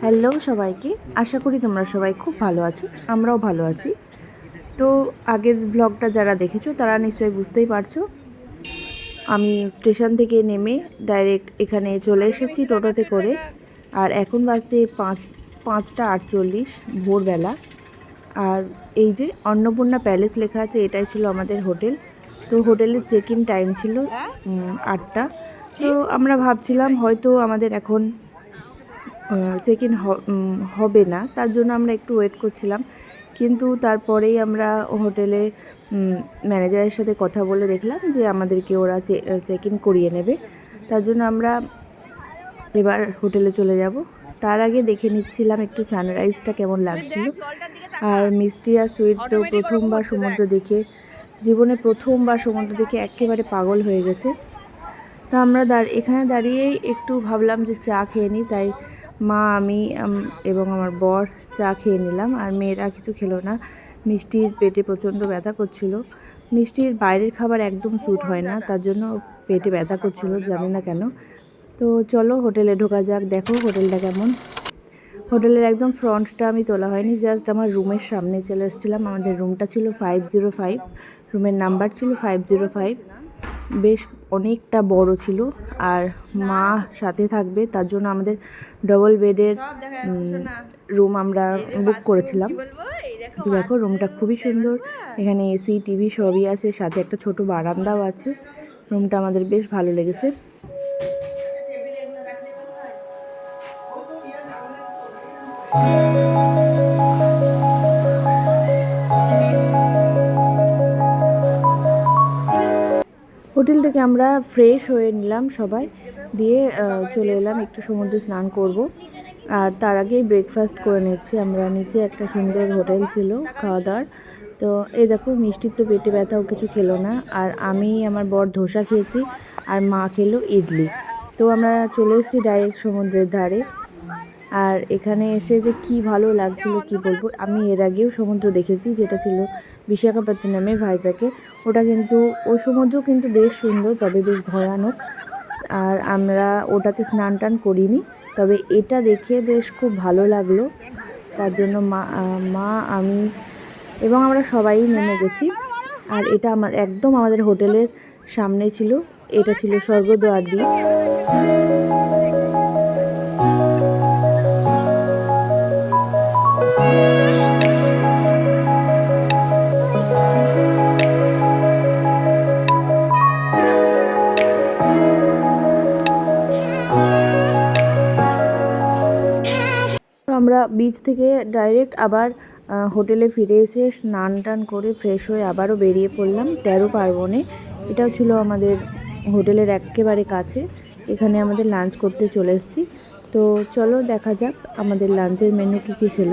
Hello সবাইকে। আশা করি তোমরা সবাই খুব ভালো আছো, আমরাও ভালো আছি। তো আগের ব্লগটা যারা দেখেছ, তারা নিশ্চয়ই বুঝতেই পারছ। আমি স্টেশন থেকে নেমে ডাইরেক্ট এখানে চলে এসেছি টোটোতে করে। আর এখন বাজছে পাঁচ, পাঁচটা আটচল্লিশ ভোরবেলা। আর এই যে অন্নপূর্ণা প্যালেস লেখা আছে, এটাই ছিল আমাদের হোটেল। তো হোটেলের চেক ইন টাইম ছিল আটটা। তো আমরা ভাবছিলাম হয়তো আমাদের এখন চেক ইন হবে না। তার জন্য আমরা একটু ওয়েট করছিলাম। কিন্তু তারপরেই আমরা হোটেলে ম্যানেজারের সাথে কথা বলে দেখলাম যে আমাদেরকে ওরা চেক ইন করিয়ে নেবে। তার জন্য আমরা এবার হোটেলে চলে যাব। তার আগে দেখে নিচ্ছিলাম একটু সানরাইজটা কেমন লাগছিল। আর মিষ্টি আর সুইট তো প্রথমবার সমুদ্র দেখে জীবনে প্রথমবার সমুদ্র দেখে একেবারে পাগল হয়ে গেছে। তা আমরা দাঁড় এখানে দাঁড়িয়েই একটু ভাবলাম যে চা খেয়ে নিই তাই মা, আমি এবং আমার বর চা খেয়ে নিলাম। আর মেয়েরা কিছু খেলো না। মিষ্টির পেটে প্রচণ্ড ব্যথা করছিল। মিষ্টির বাইরের খাবার একদম স্যুট হয় না। তার জন্য পেটে ব্যথা করছিল, জানি না কেন। তো চলো, হোটেলে ঢোকা যাক। দেখো হোটেলটা কেমন। হোটেলের একদম ফ্রন্টটা আমি তোলা হয়নি। জাস্ট আমার রুমের সামনে চলে এসেছিলাম। আমাদের রুমটা ছিল ফাইভ জিরো ফাইভ রুমের নাম্বার ছিল ফাইভ জিরো ফাইভ বেশ অনেকটা বড় ছিল। আর মা সাথে থাকবে। তার জন্য আমাদের ডবল বেডের রুম আমরা বুক করেছিলাম। তো দেখো রুমটা খুবই সুন্দর। এখানে এসি টিভি সবই আছে সাথে একটা ছোট বারান্দাও আছে। রুমটা আমাদের বেশ ভালো লেগেছে। হোটেল থেকে আমরা ফ্রেশ হয়ে নিলাম সবাই। দিয়ে চলে এলাম, একটু সমুদ্রে স্নান করব। আর তার আগেই ব্রেকফাস্ট করে নিচ্ছি আমরা। নিচে একটা সুন্দর হোটেল ছিল খাওয়া দাওয়ার তো এই দেখো, মিষ্টির তো পেটে ব্যথাও কিছু খেলো না। আর আমি আমার বর ধোসা খেয়েছি, আর মা খেলো ইডলি। তো আমরা চলে এসেছি ডাইরেক্ট সমুদ্রের ধারে। আর এখানে এসে যে কি ভালো লাগছিল কি বলব, আমি এর আগেও সমুদ্র দেখেছি, যেটা ছিল বিশাখাপত্তনমে ভাইজাকে। ওটা কিন্তু ওই সমুদ্র কিন্তু বেশ সুন্দর, তবে বেশ ভয়ানক। আর আমরা ওটাতে স্নান টান করিনি, তবে এটা দেখে বেশ খুব ভালো লাগল। তার জন্য মা মা, আমি এবং আমরা সবাই নেমে গেছি। আর এটা আমার, একদম আমাদের হোটেলের সামনে ছিল, এটা ছিল স্বর্গদ্বার বিচ বিচ থেকে ডাইরেক্ট আবার হোটেলে ফিরে এসে স্নান টান করে ফ্রেশ হয়ে আবারও বেরিয়ে পড়লাম তেরো পার্বণে। এটাও ছিল আমাদের হোটেলের একেবারে কাছে। এখানে আমাদের লাঞ্চ করতে চলে এসেছি। তো চলো দেখা যাক আমাদের লাঞ্চের মেনু কী কী ছিল।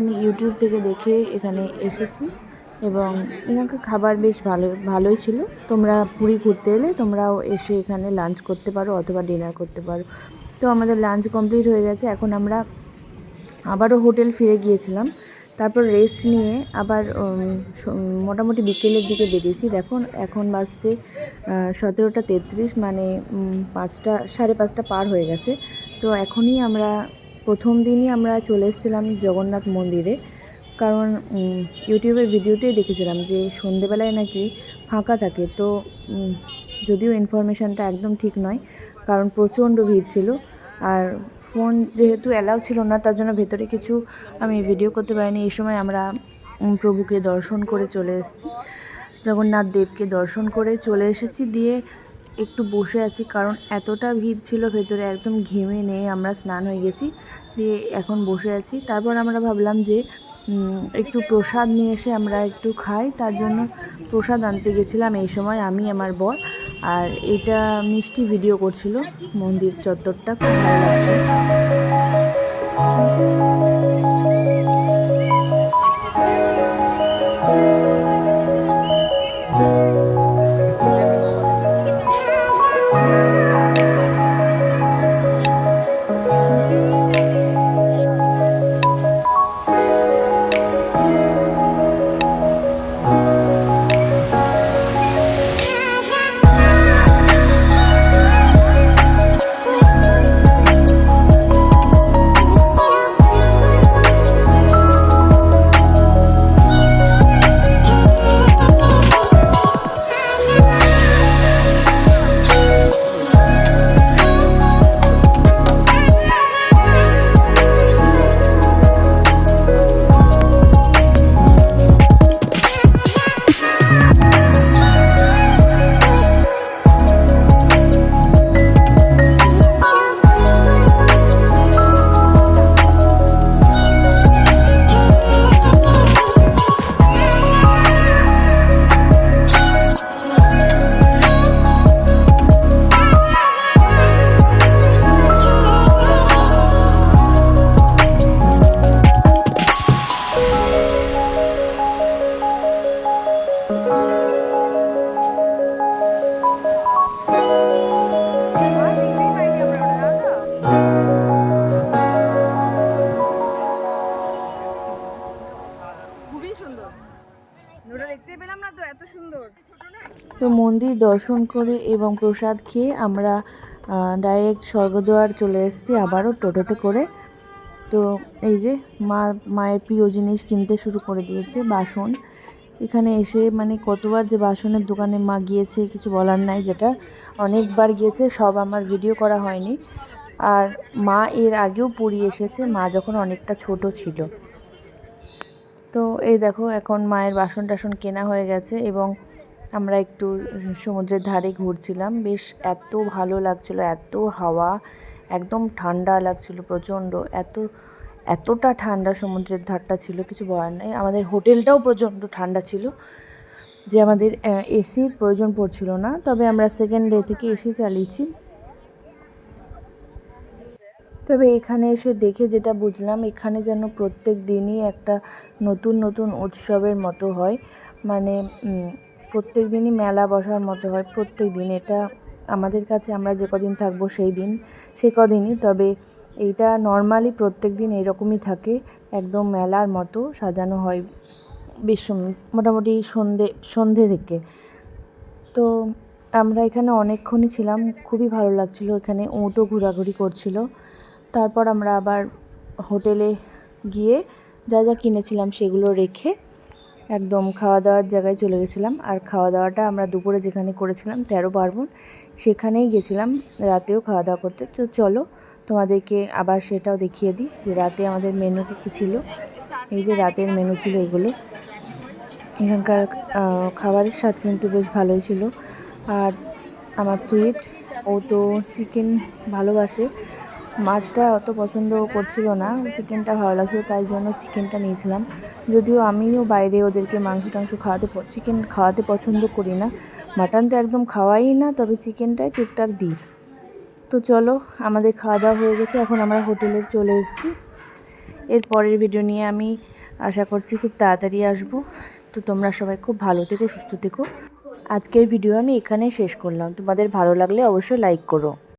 আমি ইউটিউব থেকে দেখে এখানে এসেছি এবং এখানকার খাবার বেশ ভালো, ভালোই ছিল। তোমরা পুরী ঘুরতে এলে তোমরাও এসে এখানে লাঞ্চ করতে পারো অথবা ডিনার করতে পারো। তো আমাদের লাঞ্চ কমপ্লিট হয়ে গেছে। এখন আমরা আবারও হোটেল ফিরে গিয়েছিলাম। তারপর রেস্ট নিয়ে আবার মোটামুটি বিকেলের দিকে বেরিয়েছি। দেখুন, এখন বাজছে সতেরোটা তেত্রিশ মানে পাঁচটা, সাড়ে পাঁচটা পার হয়ে গেছে। তো এখনই আমরা প্রথম দিনই আমরা চলে এসেছিলাম জগন্নাথ মন্দিরে। কারণ ইউটিউবের ভিডিওতেই দেখেছিলাম যে সন্ধেবেলায় নাকি ফাঁকা থাকে। তো যদিও ইনফরমেশানটা একদম ঠিক নয়, কারণ প্রচণ্ড ভিড় ছিল। আর ফোন যেহেতু অ্যালাউ ছিল না, তার জন্য ভেতরে কিছু আমি ভিডিও করতে পারিনি। এই সময় আমরা প্রভুকে দর্শন করে চলে এসেছি। জগন্নাথ দেবকে দর্শন করে চলে এসেছি। দিয়ে একটু বসে আছি, কারণ এতটা ভিড় ছিল ভেতরে, একদম ঘেমে নেই, আমরা স্নান হয়ে গেছি, দিয়ে এখন বসে আছি। তারপর আমরা ভাবলাম যে একটু প্রসাদ নিয়ে এসে আমরা একটু খাই, তার জন্য প্রসাদ আনতে গেছিলাম এই সময় আমি, আমার বর, আর এটা মিষ্টি ভিডিও করছিল, মন্দির চত্বরটা লাগছে খুবই তো মন্দির দর্শন করে এবং প্রসাদ খেয়ে আমরা ডাইরেক্ট স্বর্গদ্বার চলে এসেছি আবারও টোটোতে করে। তো এই যে মা, মায়ের প্রিয় জিনিস কিনতে শুরু করে দিয়েছে, বাসন। এখানে এসে মানে কতবার যে বাসনের দোকানে মা গিয়েছে কিছু বলার নাই, যেটা অনেকবার গিয়েছে, সব আমার ভিডিও করা হয়নি। আর মা এর আগেও পুরী এসেছে, মা যখন অনেকটা ছোট ছিল। তো এই দেখো, এখন মায়ের বাসন টাসন কেনা হয়ে গেছে এবং আমরা একটু সমুদ্রের ধারে ঘুরছিলাম। বেশ এত ভালো লাগছিল, এত হাওয়া, একদম ঠান্ডা লাগছিল প্রচণ্ড। এত, এতটা ঠান্ডা সমুদ্রের ধারটা ছিল, কিছু বলার নেই। আমাদের হোটেলটাও প্রচণ্ড ঠান্ডা ছিল, যে আমাদের এসির প্রয়োজন পড়ছিল না। তবে আমরা সেকেন্ড ডে থেকে এসি চালিয়েছি। তবে এখানে এসে দেখে যেটা বুঝলাম, এখানে যেন প্রত্যেক দিনই একটা নতুন নতুন উৎসবের মতো হয়। মানে প্রত্যেক দিনই মেলা বসার মতো হয়, প্রত্যেক দিন। এটা আমাদের কাছে আমরা যে কদিন থাকব সেই দিন, সে কদিনই। তবে এইটা নর্মালি প্রত্যেক দিন এরকমই থাকে, একদম মেলার মতো সাজানো হয় বেশ মোটামুটি সন্ধে সন্ধে থেকে। তো আমরা এখানে অনেকক্ষণই ছিলাম, খুবই ভালো লাগছিল। এখানে উঁটও ঘোরাঘুরি করছিল। তারপর আমরা আবার হোটেলে গিয়ে যা যা কিনেছিলাম সেগুলো রেখে একদম খাওয়া দাওয়ার জায়গায় চলে গেছিলাম। আর খাওয়া দাওয়াটা আমরা দুপুরে যেখানে করেছিলাম, তেরো পার্বণ, সেখানেই গেছিলাম রাতেও খাওয়া দাওয়া করতে। তো চলো, তোমাদেরকে আবার সেটাও দেখিয়ে দিই যে রাতে আমাদের মেনু কী ছিল। এই যে রাতের মেনু ছিল এগুলো। এখানকার খাবারের স্বাদ কিন্তু বেশ ভালোই ছিল। আর আমার সুইট ও তো চিকেন ভালোবাসে। মাছটা অত পছন্দ করছিল না, চিকেনটা ভালো লাগছিল, তাই জন্য চিকেনটা নিয়েছিলাম। যদিও আমিও বাইরে ওদেরকে মাংস টাংস খাওয়াতে চিকেন খাওয়াতে পছন্দ করি না। মাটন তো একদম খাওয়াই না, তবে চিকেনটাই টুকটাক দিই। তো চলো, আমাদের খাওয়া দাওয়া হয়ে গেছে, এখন আমরা হোটেলে চলে এসেছি। এর পরের ভিডিও নিয়ে আমি আশা করছি খুব তাড়াতাড়ি আসব। তো তোমরা সবাই খুব ভালো থেকো, সুস্থ থেকো। আজকের ভিডিও আমি এখানেই শেষ করলাম। তোমাদের ভালো লাগলে অবশ্যই লাইক করো।